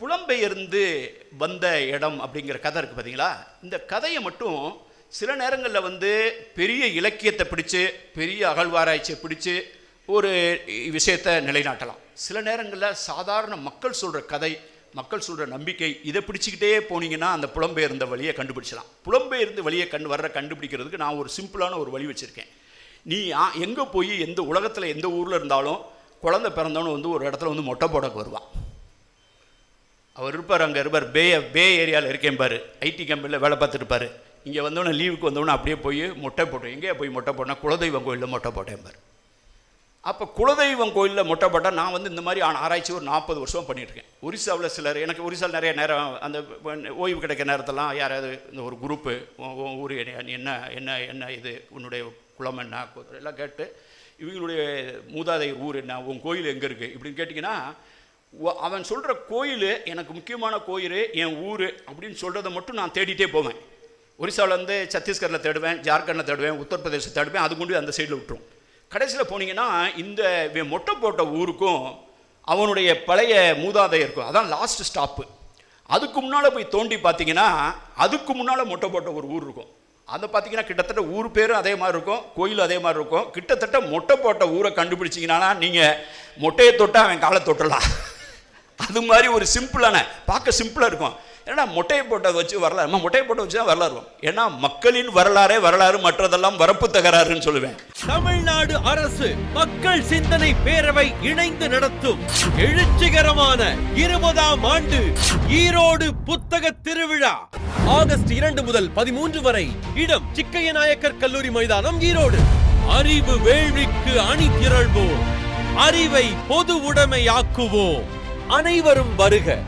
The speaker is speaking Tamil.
புலம்பெயர்ந்து வந்த இடம் அப்படிங்கிற கதை இருக்குது பார்த்தீங்களா இந்த கதையை மட்டும் சில நேரங்களில் வந்து பெரிய இலக்கியத்தை பிடிச்சு பெரிய அகழ்வாராய்ச்சியை பிடிச்சு ஒரு விஷயத்தை நிலைநாட்டலாம். சில நேரங்களில் சாதாரண மக்கள் சொல்கிற கதை மக்கள் சொல்கிற நம்பிக்கை இதை பிடிச்சிக்கிட்டே போனீங்கன்னா அந்த புலம்பெயர்ந்த வழியை கண்டுபிடிச்சலாம் புலம்பெயர்ந்து வழியை கண்டு வர்ற கண்டுபிடிக்கிறதுக்கு நான் ஒரு சிம்பிளான ஒரு வழி வச்சுருக்கேன். நீ எங்கே போய் எந்த உலகத்தில் எந்த ஊரில் இருந்தாலும் குழந்தை பிறந்தவனு வந்து ஒரு இடத்துல வந்து மொட்டை போடக்கு வருவான். அவர் இருப்பார் அங்கே இருப்பார். பே பே ஏரியாவில் இருக்கேன் பாரு. ஐடி கம்பெனியில் வேலை பார்த்துருப்பார் இங்கே வந்தோடனே லீவுக்கு வந்தோடனே அப்படியே போய் மொட்டை போட்டோம் எங்கேயா போய் மொட்டை போட்டேன் குலதெய்வம் கோயிலில் மொட்டை போட்டேன் பாரு. அப்போ குலதெய்வம் கோயிலில் மொட்டை போட்டால் நான் வந்து இந்த மாதிரி ஆன ஆராய்ச்சி ஒரு நாற்பது வருஷம் பண்ணியிருக்கேன் ஒரிசாவில் சிலர் எனக்கு ஒரிசாவில் நிறைய நேரம் அந்த ஓய்வு கிடைக்கிற நேரத்தெல்லாம் யாராவது இந்த ஒரு குரூப்பு ஊர் என்ன நீ என்ன என்ன என்ன இது உன்னுடைய குளம் என்ன எல்லாம் கேட்டு இவங்களுடைய மூதாதை ஊர் என்ன உன் கோயில் எங்கே இருக்குது இப்படின்னு கேட்டிங்கன்னா அவன் சொல்கிற கோயில் எனக்கு முக்கியமான கோயில் என் ஊர் அப்படின்னு சொல்கிறத மட்டும் நான் தேடிட்டே போவேன். ஒரிசாவிலேருந்து சத்தீஸ்கரில் தேடுவேன் ஜார்க்கண்டில் தேடுவேன் உத்தரப்பிரதேசம் தேடுவேன் அது கொண்டு அந்த சைடில் விட்டுரும். கடைசியில் போனீங்கன்னா இந்த மொட்டை போட்ட ஊருக்கும் அவனுடைய பழைய மூதாதையருக்கும் அதான் லாஸ்ட் ஸ்டாப்பு அதுக்கு முன்னால் போய் தோண்டி பார்த்தீங்கன்னா அதுக்கு முன்னால் மொட்டை போட்ட ஒரு ஊர் இருக்கும். அதை பார்த்தீங்கன்னா கிட்டத்தட்ட ஊர் பேரும் அதே மாதிரி இருக்கும் கோயில் அதே மாதிரி இருக்கும். கிட்டத்தட்ட மொட்டை போட்ட ஊரை கண்டுபிடிச்சிங்கன்னா நீங்கள் மொட்டையை தொட்டால் அவன் காலை தொட்டலாம். அது மாதிரி ஒரு சிம்பிளான பார்க்க சிம்பிளாக இருக்கும். ஏன்னா மொட்டையை போட்டதை வச்சு வரலாறு? நம்ம மொட்டையை போட்டை வச்சு தான் வரலாறு ஏன்னா மக்களின் வரலாறே வரலாறு மற்றதெல்லாம் வரப்பு தகராறுன்னு சொல்லுவேன். தமிழ்நாடு அரசு மக்கள் சிந்தனை பேரவை இணைந்து நடத்தும் எழுச்சிகரமான இருபதாம் ஆண்டு ஈரோடு புத்தக திருவிழா. ஆகஸ்ட் இரண்டு முதல் பதிமூன்று வரை இடம் சிக்கைய நாயக்கர் கல்லூரி மைதானம் ஈரோடு. அறிவு வேள்விக்கு அணி திரள்வோம் அறிவை பொது உடைமையாக்குவோம். அனைவரும் வருக.